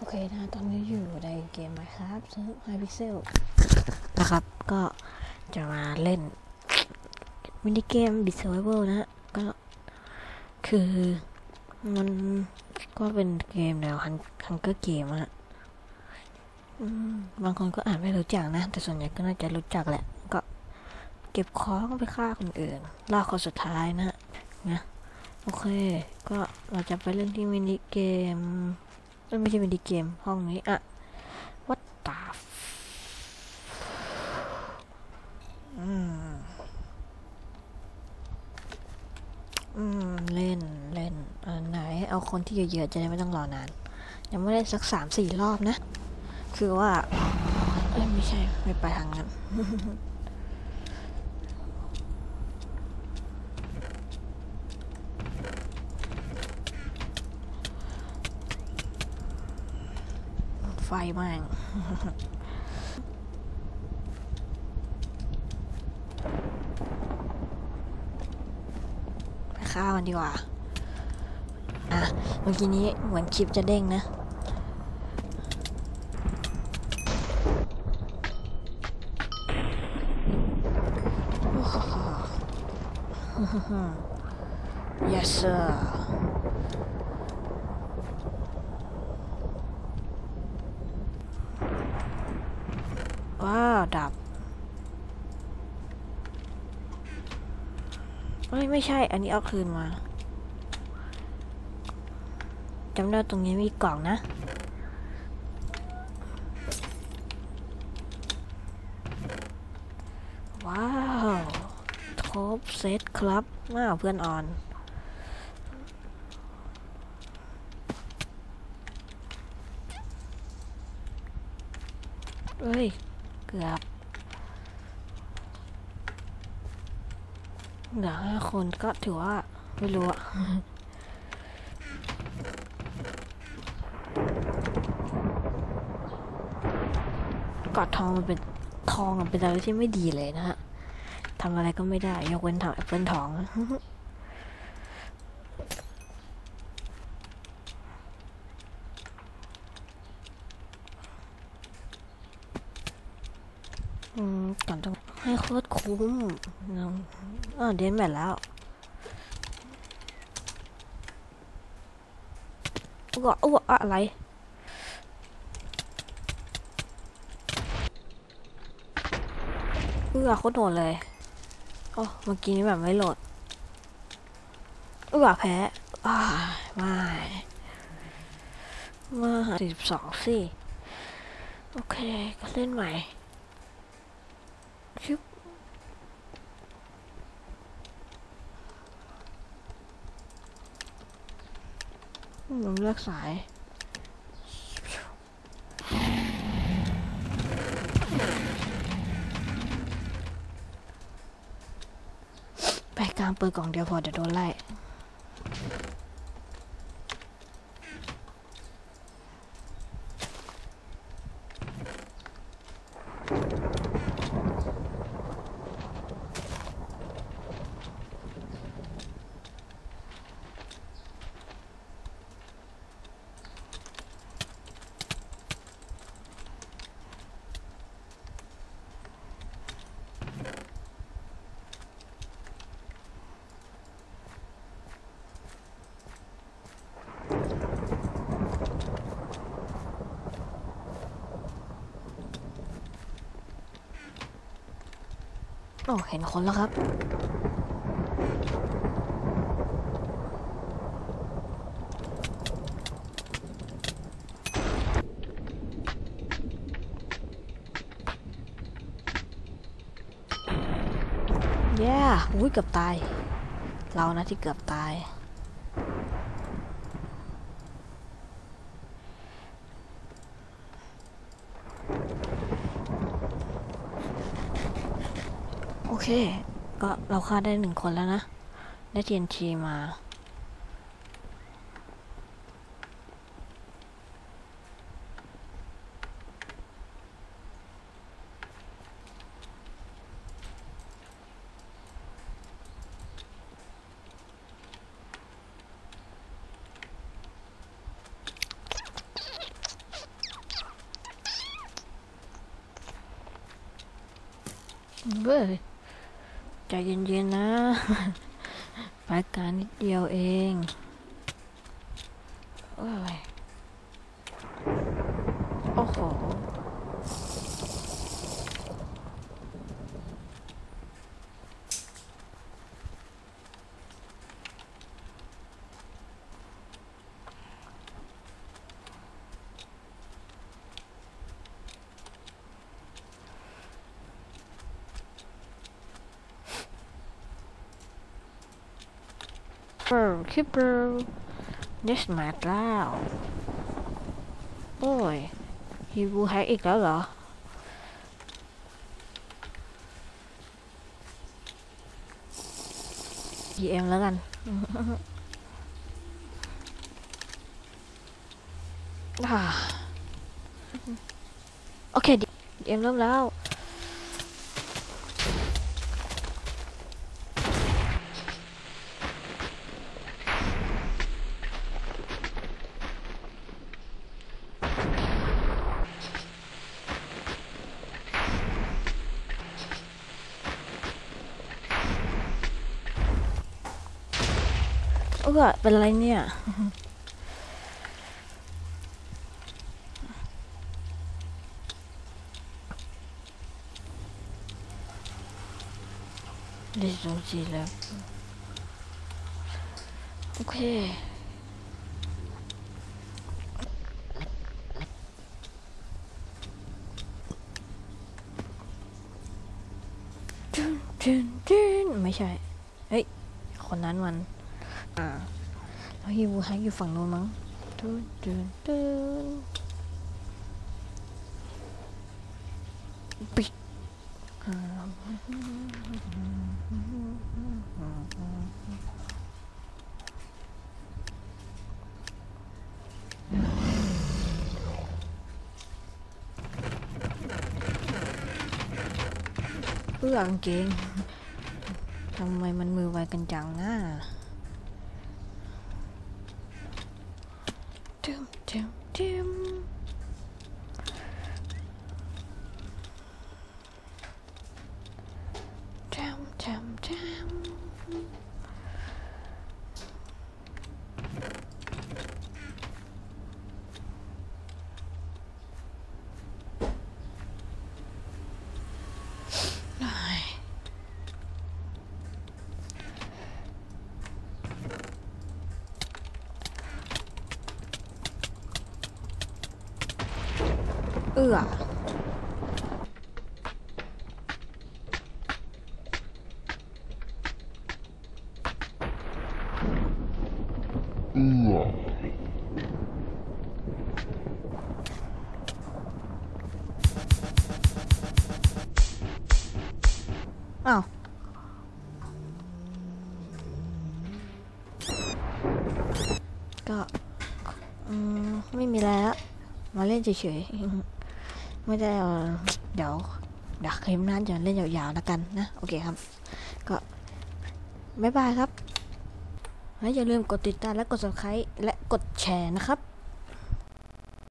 โอเคนะตอนนี้อยู่ในเกม Minecraft ซึ่ง Hypixel นะครับ ก็จะมาเล่นมินิเกม Bit Survival นะฮะก็คือมันก็เป็นเกมแนวฮันฮังเกอร์เกมอะบางคนก็อาจไม่รู้จักนะ แต่ส่วนใหญ่ก็น่าจะรู้จักแหละ ก็เก็บของไปฆ่าคนอื่นล่าคนสุดท้ายนะฮะนะโอเค ก็เราจะไปเล่นที่มินิเกม ไม่ใช่มินิเกมห้องนี้อะ what the f อืมอืม เล่นเล่นอันไหน เอาคนที่เยอะๆจะได้ไม่ต้องรอนาน ยังไม่ได้สักสามสี่รอบนะ คือว่า เอ้ยไม่ใช่ ไม่ไปทางนั้น ไฟม่งไปฆ่ามันดีกว่า อะ เมื่อกี้นี้เหมือนคลิปจะเด้งนะ yes sir ว้าวดับเอ้ยไม่ใช่ อันนี้เอาคืนมาจำได้ตรงนี้มีกล่องนะ ว้าวครบเซตครับว้าเพื่อนออน เอ้ย เกือบเหลือห้าคนก็ถือว่า ไม่รู้อะกอดทองมันเป็นทองมันเป็นอะไรที่ไม่ดีเลยนะฮะทำอะไรก็ไม่ได้ ยกเว้นทำแอปเปิลทอง อืมก่อนต้องให้โคตรคุ้มนะอ่าเดนแมทแล้วอ้วอ้วอะไรเอื้อโคตรโหดเลยโอ้เมื่อกี้นี้แบบไม่โหลดเอื้อแพ้อ้าไม่มาสี่สิบสองสิโอเค ก็เล่นใหม่ ชิบผมเลือกสายไปกลางเปิดกล่องเดียวพอเดี๋ยวโดนไล่ โอ้เห็นคนแล้วครับ แย่อุ้ยเกือบตาย เรานะที่เกือบตาย อเค ก็เราฆ่าได้หนึ่งคนแล้วนะ ได้เทียนทีมา Good. ใจเย็นๆนะ ไปการนิดเดียวเองโอ้ยโอ้โห เปิร์คิปเปอร์เนสแมทแล้วโอ้ยฮีบูแฮกอีกแล้วเหรอ GM แล้วกัน อ่าโอเค DM เริ่มแล้ว เออเป็นไรเนี่ย ได้สองจีแล้ว โอเคจุนจุนจุนไม่ใช่ เฮ้ย คนนั้นมัน อ่าแล้วฮิวฮักอยู่ฝั่งโน้นมั้งตูนตูนตูปิดเอื้อกางเกงทำไมมันมือไวกันจังอะ Doom, doom, doom. Jam, jam, jam. เอื้ออ้าวก็อืมไม่มีอะไรละมาเล่นเฉยๆ ไม่ได้เดี๋ยวเดี๋ยวคลิปหน้าจะเล่นยาวๆแล้วกันนะ โอเคครับ ก็บ๊ายบายครับและอย่าลืมกดติดตามและกด subscribe และกดแชร์นะครับ